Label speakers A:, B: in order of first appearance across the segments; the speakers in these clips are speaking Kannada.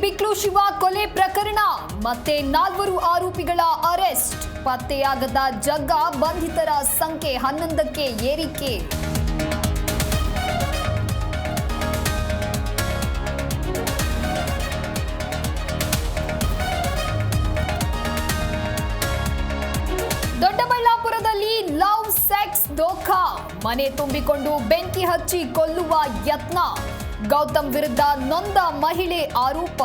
A: ಬಿಕ್ಲು, ಶಿವ ಕೊಲೆ ಪ್ರಕರಣ. ಮತ್ತೆ ನಾಲ್ವರು ಆರೋಪಿಗಳ ಅರೆಸ್ಟ್. ಪತ್ತೆಯಾಗದ ಜಗ್ಗ ಬಂಧಿತರ ಸಂಖ್ಯೆ ಹನ್ನೊಂದಕ್ಕೆ ಏರಿಕೆ. ದೊಡ್ಡಬಳ್ಳಾಪುರದಲ್ಲಿ ಲವ್, ಸೆಕ್ಸ್ ದೋಖಾ ಮನೆ ತುಂಬಿಕೊಂಡು ಬೆಂಕಿ ಹಚ್ಚಿ ಕೊಲ್ಲುವ ಯತ್ನ. ಗೌತಮ್ ವಿರುದ್ಧ ನೊಂದ ಮಹಿಳೆ ಆರೋಪ.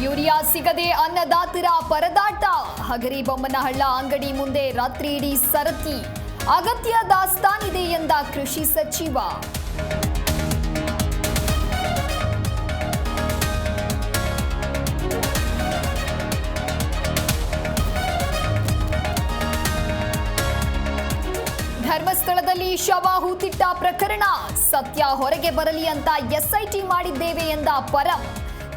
A: ಯೂರಿಯಾ ಸಿಗದೆ ಅನ್ನದಾತರ ಪರದಾಟ. ಹಗರಿಬೊಮ್ಮನಹಳ್ಳ ಅಂಗಡಿ ಮುಂದೆ ರಾತ್ರಿ ಇಡೀ ಸರತಿ. ಅಗತ್ಯ ದಾಸ್ತಾನಿದೆ ಎಂದ ಕೃಷಿ ಸಚಿವ. ಧರ್ಮಸ್ಥಳದಲ್ಲಿ ಶವ ಹೂತಿಟ್ಟ ಪ್ರಕರಣ. ಸತ್ಯ ಹೊರಗೆ ಬರಲಿ ಅಂತ ಎಸ್ಐಟಿ ಮಾಡಿದ್ದೇವೆ ಎಂದ ಪರಂ.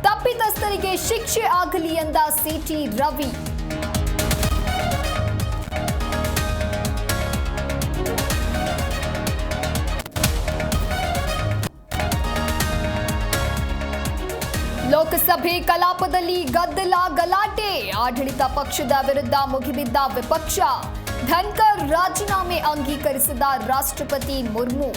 A: ತಪ್ಪಿತಸ್ಥರಿಗೆ ಶಿಕ್ಷೆ ಆಗಲಿ ಎಂದ ಸಿಟಿ ರವಿ. ಲೋಕಸಭೆ ಕಲಾಪದಲ್ಲಿ ಗದ್ದಲ ಗಲಾಟೆ. ಆಡಳಿತ ಪಕ್ಷದ ವಿರುದ್ಧ ಮುಗಿಬಿದ್ದ ವಿಪಕ್ಷ. ಧನ್ಕರ್ ರಾಜೀನಾಮೆ ಅಂಗೀಕರಿಸಿದ ರಾಷ್ಟ್ರಪತಿ ಮುರ್ಮು